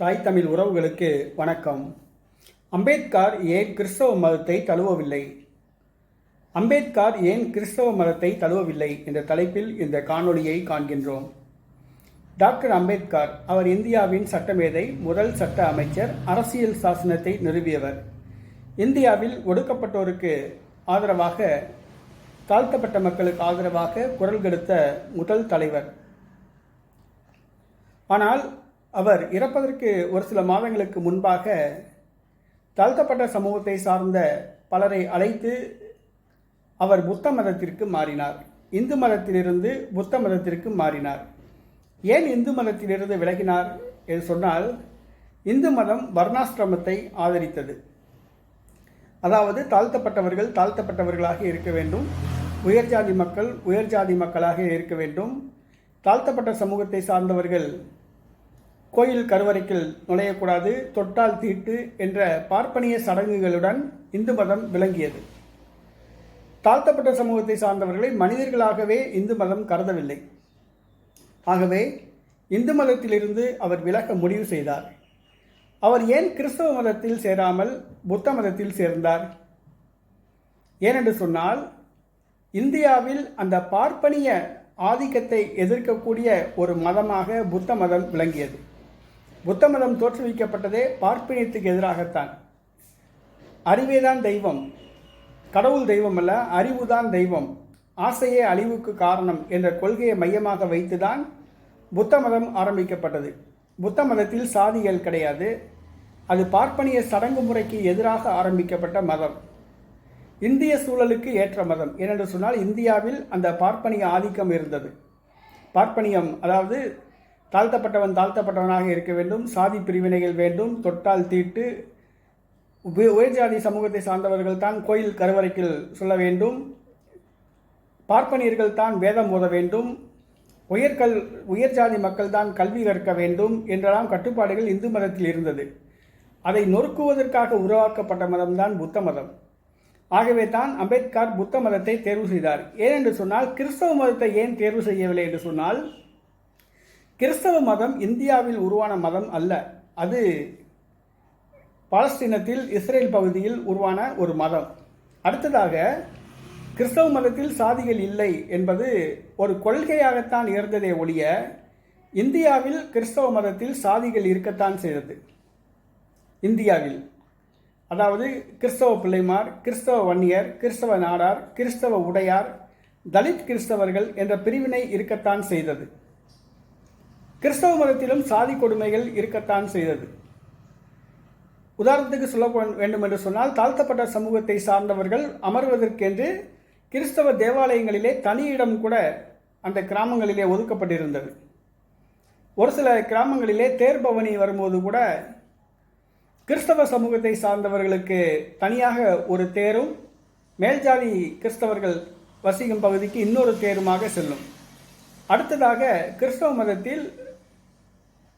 தாய் தமிழ் உறவுகளுக்கு வணக்கம். அம்பேத்கர் ஏன் கிறிஸ்தவ மதத்தை தழுவவில்லை? அம்பேத்கர் ஏன் கிறிஸ்தவ மதத்தை தழுவவில்லை என்ற தலைப்பில் இந்த காணொளியை காண்கின்றோம். டாக்டர் அம்பேத்கர் அவர் இந்தியாவின் சட்டமேதை முதல் சட்ட அமைச்சர் அரசியல் சாசனத்தை நிறுவியவர். இந்தியாவில் ஒடுக்கப்பட்டோருக்கு ஆதரவாக தாழ்த்தப்பட்ட மக்களுக்கு ஆதரவாக குரல் கொடுத்த முதல் தலைவர். ஆனால் அவர் இறப்பதற்கு ஒரு சில மாதங்களுக்கு முன்பாக தாழ்த்தப்பட்ட சமூகத்தை சார்ந்த பலரை அழைத்து அவர் புத்த மதத்திற்கு மாறினார். இந்து மதத்திலிருந்து புத்த மதத்திற்கு மாறினார். ஏன் இந்து மதத்திலிருந்து விலகினார் என்று சொன்னால் இந்து மதம் வர்ணாசிரமத்தை ஆதரித்தது. அதாவது தாழ்த்தப்பட்டவர்கள் தாழ்த்தப்பட்டவர்களாக இருக்க வேண்டும். உயர்ஜாதி மக்கள் உயர்ஜாதி மக்களாக இருக்க வேண்டும். தாழ்த்தப்பட்ட சமூகத்தை சார்ந்தவர்கள் கோயில் கருவறைக்குள் நுழையக்கூடாது தொட்டால் தீட்டு என்ற பார்ப்பனிய சடங்குகளுடன் இந்து மதம் விளங்கியது. தாழ்த்தப்பட்ட சமூகத்தை சார்ந்தவர்களை மனிதர்களாகவே இந்து மதம் கருதவில்லை. ஆகவே இந்து மதத்திலிருந்து அவர் விலக முடிவு செய்தார். அவர் ஏன் கிறிஸ்தவ மதத்தில் சேராமல் புத்த மதத்தில் சேர்ந்தார்? ஏனென்று சொன்னால் இந்தியாவில் அந்த பார்ப்பனிய ஆதிக்கத்தை எதிர்க்கக்கூடிய ஒரு மதமாக புத்த மதம் விளங்கியது. புத்த மதம் தோற்றுவிக்கப்பட்டதே பார்ப்பினியத்துக்கு எதிராகத்தான். அறிவேதான் தெய்வம். கடவுள் தெய்வம் அல்ல அறிவுதான் தெய்வம். ஆசையே அழிவுக்கு காரணம் என்ற கொள்கையை மையமாக வைத்துதான் புத்த மதம் ஆரம்பிக்கப்பட்டது. புத்த மதத்தில் சாதிகள் கிடையாது. அது பார்ப்பனிய சடங்கு முறைக்கு எதிராக ஆரம்பிக்கப்பட்ட மதம். இந்திய சூழலுக்கு ஏற்ற மதம். ஏனென்று சொன்னால் இந்தியாவில் அந்த பார்ப்பனிய ஆதிக்கம் இருந்தது. பார்ப்பனியம் அதாவது தாழ்த்தப்பட்டவன் தாழ்த்தப்பட்டவனாக இருக்க வேண்டும் சாதி பிரிவினைகள் வேண்டும் தொட்டால் தீட்டு. உயர்ஜாதி சமூகத்தை சார்ந்தவர்கள் தான் கோயில் கருவறைக்கில் சொல்ல வேண்டும். பார்ப்பனியர்கள் தான் வேதம் ஓத வேண்டும். உயர்கல் உயர்ஜாதி மக்கள் தான் கல்வி கற்க வேண்டும் என்றெல்லாம் கட்டுப்பாடுகள் இந்து மதத்தில் இருந்தது. அதை நொறுக்குவதற்காக உருவாக்கப்பட்ட மதம்தான் புத்த மதம். ஆகவே தான் அம்பேத்கர் புத்த மதத்தை தேர்வு செய்தார். ஏனென்று சொன்னால் கிறிஸ்தவ மதத்தை ஏன் தேர்வு செய்யவில்லை என்று சொன்னால் கிறிஸ்தவ மதம் இந்தியாவில் உருவான மதம் அல்ல. அது பாலஸ்தீனத்தில் இஸ்ரேல் பகுதியில் உருவான ஒரு மதம். அடுத்ததாக கிறிஸ்தவ மதத்தில் சாதிகள் இல்லை என்பது ஒரு கொள்கையாகத்தான் இருந்ததே ஒழிய இந்தியாவில் கிறிஸ்தவ மதத்தில் சாதிகள் இருக்கத்தான் செய்தது. இந்தியாவில். அதாவது கிறிஸ்தவ பிள்ளைமார் கிறிஸ்தவ வன்னியர் கிறிஸ்தவ நாடார் கிறிஸ்தவ உடையார் தலித் கிறிஸ்தவர்கள் என்ற பிரிவினை இருக்கத்தான் செய்தது. கிறிஸ்தவ மதத்திலும் சாதி கொடுமைகள் இருக்கத்தான் செய்தது. உதாரணத்துக்கு சொல்ல வேண்டும் என்று சொன்னால் தாழ்த்தப்பட்ட சமூகத்தை சார்ந்தவர்கள் அமர்வதற்கென்று கிறிஸ்தவ தேவாலயங்களிலே தனியிடம் கூட அந்த கிராமங்களிலே ஒதுக்கப்பட்டிருந்தது. ஒரு சில கிராமங்களிலே தேர்பவனி வரும்போது கூட கிறிஸ்தவ சமூகத்தை சார்ந்தவர்களுக்கு தனியாக ஒரு தேரும் மேல்ஜாதி கிறிஸ்தவர்கள் வசிக்கும் பகுதிக்கு இன்னொரு தேருமாக செல்லும். அடுத்ததாக கிறிஸ்தவ மதத்தில்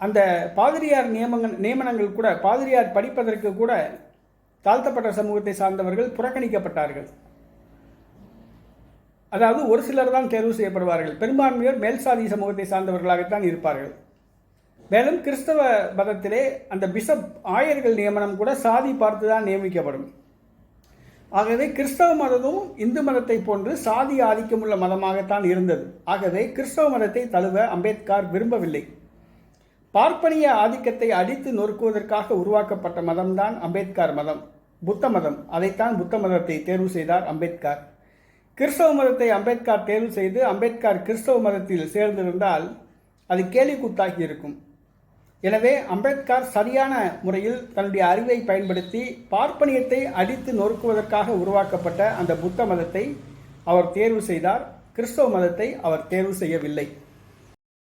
அந்த பாதிரியார் நியமங்கள் நியமனங்கள் கூட பாதிரியார் படிப்பதற்கு கூட தாழ்த்தப்பட்ட சமூகத்தை சார்ந்தவர்கள் புறக்கணிக்கப்பட்டார்கள். அதாவது ஒரு சிலர் தான் தேர்வு செய்யப்படுவார்கள். பெரும்பான்மையோர் மேல்சாதி சமூகத்தை சார்ந்தவர்களாகத்தான் இருப்பார்கள். மேலும் கிறிஸ்தவ மதத்திலே அந்த பிஷப் ஆயர்கள் நியமனம் கூட சாதி பார்த்து தான் நியமிக்கப்படும். ஆகவே கிறிஸ்தவ மதமும் இந்து மதத்தை போன்று சாதி ஆதிக்கமுள்ள மதமாகத்தான் இருந்தது. ஆகவே கிறிஸ்தவ மதத்தை தழுவ அம்பேத்கர் விரும்பவில்லை. பார்ப்பனிய ஆதிக்கத்தை அடித்து நொறுக்குவதற்காக உருவாக்கப்பட்ட மதம்தான் அம்பேத்கர் மதம். புத்த மதம். அதைத்தான் புத்த மதத்தை தேர்வு செய்தார் அம்பேத்கர். கிறிஸ்தவ மதத்தை அம்பேத்கர் தேர்வு செய்து அம்பேத்கர் கிறிஸ்தவ மதத்தில் சேர்ந்திருந்தால் அது கேலிக்கூத்தாகி இருக்கும். எனவே அம்பேத்கர் சரியான முறையில் தன்னுடைய அறிவை பயன்படுத்தி பார்ப்பனியத்தை அடித்து நொறுக்குவதற்காக உருவாக்கப்பட்ட அந்த புத்த மதத்தை அவர் தேர்வு செய்தார். கிறிஸ்தவ மதத்தை அவர் தேர்வு செய்யவில்லை.